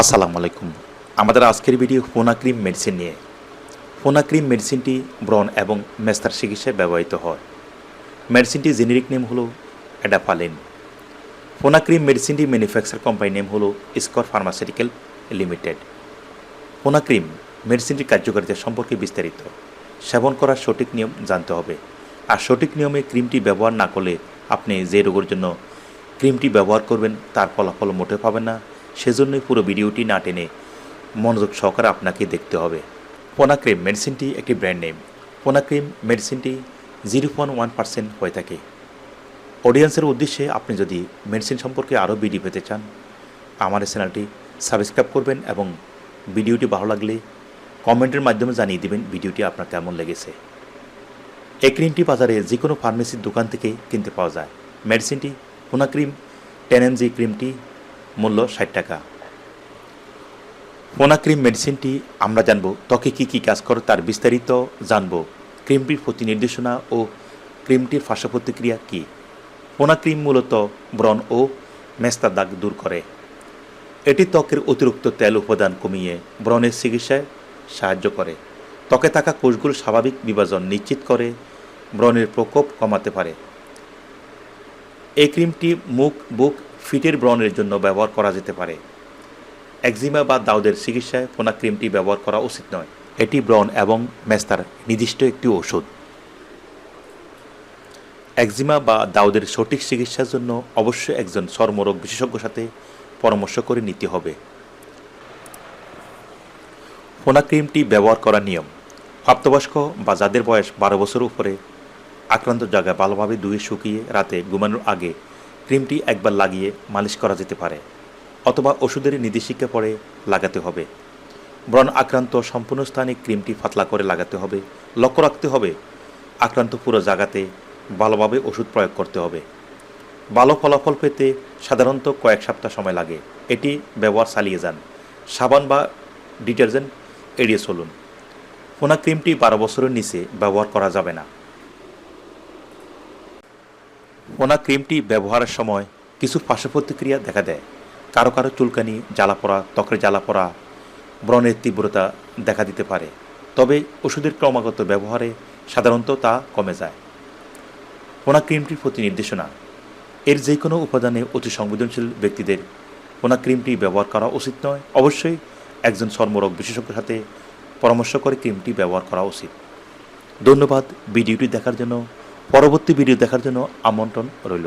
আসসালামু আলাইকুম। আমাদের আজকের ভিডিও ফোনা ক্রিম মেডিসিন নিয়ে। ফোনা ক্রিম মেডিসিনটি ব্রণ এবং মেস্তার চিকিৎসায় ব্যবহৃত হয়। মেডিসিনটি জেনেরিক নেম হলো অ্যাডাফালিন। ফোনা ক্রিম মেডিসিনটি ম্যানুফ্যাকচার কোম্পানি নেম হলো square pharmaceutical limited. Fona cream মেডিসিনটির কার্যকারিতা সম্পর্কে বিস্তারিত। সেবন করার সঠিক নিয়ম জানতে হবে। আর সঠিক নিয়মে ক্রিমটি ব্যবহার না করলে আপনি যে রোগের জন্য ক্রিমটি ব্যবহার করবেন তার ফলাফল মোটে পাবেন না। সেজন্যই পুরো ভিডিওটি না টেনে মনোযোগ সহকারে আপনাকে দেখতে হবে। পোনা ক্রিম মেডিসিনটি একটি ব্র্যান্ড নেম পোনা ক্রিম মেডিসিনটি জিরো পয়েন্ট ওয়ান পার্সেন্ট হয়ে থাকে। অডিয়েন্সের উদ্দেশ্যে আপনি যদি মেডিসিন সম্পর্কে আরও ভিডিও পেতে চান আমার চ্যানেলটি সাবস্ক্রাইব করবেন এবং ভিডিওটি ভালো লাগলে কমেন্টের মাধ্যমে জানিয়ে দেবেন ভিডিওটি আপনার কেমন লেগেছে। এই ক্রিমটি বাজারে যে কোনো ফার্মেসির দোকান থেকে কিনতে পাওয়া যায়। মেডিসিনটি পোনা ক্রিম ক্রিমটি মূল্য ষাট টাকা। পোনা ক্রিম মেডিসিনটি আমরা জানব ত্বকে কী কী কাজ করে তার বিস্তারিত জানব। ক্রিমটির প্রতি নির্দেশনা ও ক্রিমটির ফাঁসা প্রতিক্রিয়া কী? পোনা ক্রিম মূলত ব্রণ ও মেস্তা দাগ দূর করে। এটি ত্বকের অতিরিক্ত তেল উপাদান কমিয়ে ব্রণের চিকিৎসায় সাহায্য করে। ত্বকে থাকা কোষগুলো স্বাভাবিক বিভাজন নিশ্চিত করে ব্রণের প্রকোপ কমাতে পারে। এই ক্রিমটি মুখ, বুক ফিটের ব্রণের জন্য ব্যবহার করা যেতে পারে। একজিমা বা দাউদের চিকিৎসায় ফোনা ক্রিমটি ব্যবহার করা উচিত নয়। এটি ব্রণ এবং মেস্তার নির্দিষ্ট একটি ওষুধ একজিমা বা দাউদের সঠিক চিকিৎসার জন্য অবশ্যই একজন চর্মরোগ বিশেষজ্ঞর সাথে পরামর্শ করে নিতে হবে। ফোনা ক্রিমটি ব্যবহার করার নিয়ম। প্রাপ্তবয়স্ক বা যাদের বয়স বারো বছর উপরে আক্রান্ত জায়গায় ভালোভাবে ধুয়ে শুকিয়ে রাতে ঘুমানোর আগে ক্রিমটি একবার লাগিয়ে মালিশ করা যেতে পারে, অথবা ওষুধের নির্দেশিকা পরে লাগাতে হবে। ব্রণ আক্রান্ত সম্পূর্ণ স্থানে ক্রিমটি ফাতলা করে লাগাতে হবে, লক্ষ্য রাখতে হবে, আক্রান্ত পুরো জায়গাতে ভালোভাবে ওষুধ প্রয়োগ করতে হবে। ভালো ফলাফল পেতে সাধারণত কয়েক সপ্তাহ সময় লাগে। এটি ব্যবহার চালিয়ে যান। সাবান বা ডিটারজেন্ট এড়িয়ে চলুন। ফোনা ক্রিমটি বারো বছরের নিচে ব্যবহার করা যাবে না। ফোনা ক্রিমটি ব্যবহারের সময় কিছু পার্শ্ব প্রতিক্রিয়া দেখা দেয়। কারও কারও চুলকানি জ্বালা পড়া ত্বকের জ্বালা পড়া ব্রণের তীব্রতা দেখা দিতে পারে। তবে ওষুধের ক্রমাগত ব্যবহারে সাধারণত তা কমে যায়। ফোনা ক্রিমটির প্রতি নির্দেশনা। এর যে কোনো উপাদানে অতি সংবেদনশীল ব্যক্তিদের ফোনা ক্রিমটি ব্যবহার করা উচিত নয়। অবশ্যই একজন চর্মরোগ বিশেষজ্ঞের সাথে পরামর্শ করে ক্রিমটি ব্যবহার করা উচিত। ধন্যবাদ ভিডিওটি দেখার জন্য। পরবর্তী ভিডিও দেখার জন্য আমন্ত্রণ রইল।